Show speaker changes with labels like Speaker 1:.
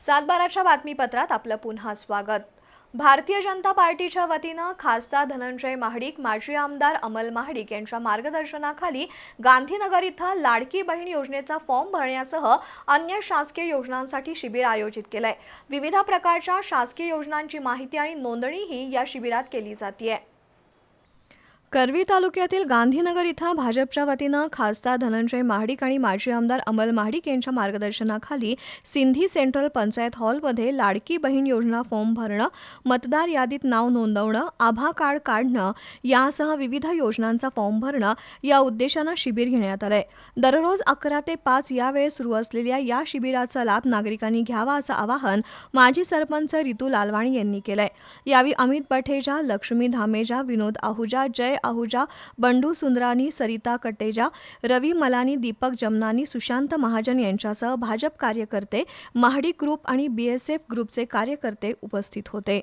Speaker 1: सातबाराच्या बातमीपत्रात आपलं पुन्हा स्वागत. भारतीय जनता पार्टीच्या वतीनं खासदार धनंजय महाडिक माजी आमदार अमल महाडिक यांच्या मार्गदर्शनाखाली गांधीनगर इथं लाडकी बहीण योजनेचा फॉर्म भरण्यासह अन्य शासकीय योजनांसाठी शिबिर आयोजित केलंय. विविध प्रकारच्या शासकीय योजनांची माहिती आणि नोंदणीही या शिबिरात केली जाते करवी तालुक्यातील गांधीनगर इथं भाजपच्या वतीनं खासदार धनंजय महाडिक आणि माजी आमदार अमल महाडिक यांच्या मार्गदर्शनाखाली सिंधी सेंट्रल पंचायत हॉलमध्ये लाडकी बहीण योजना फॉर्म भरणं मतदार यादीत नाव नोंदवणं आभा कार्ड काढणं यासह विविध योजनांचा फॉर्म भरणं या उद्देशानं शिबिर घेण्यात आलंय. दररोज अकरा ते पाच या वेळेस सुरू असलेल्या या शिबिराचा लाभ नागरिकांनी घ्यावा असं आवाहन माजी सरपंच रितू लालवाणी यांनी केलंय. यावेळी अमित बठेजा लक्ष्मी धामेजा विनोद आहुजा जय आहुजा बंडू सुंदरानी सरिता कटेजा रवी मलानी दीपक जमनानी सुशांत महाजन यांच्यासह भाजप कार्यकर्ते महाडी ग्रुप आणि बीएसएफ ग्रुपचे कार्यकर्ते उपस्थित होते.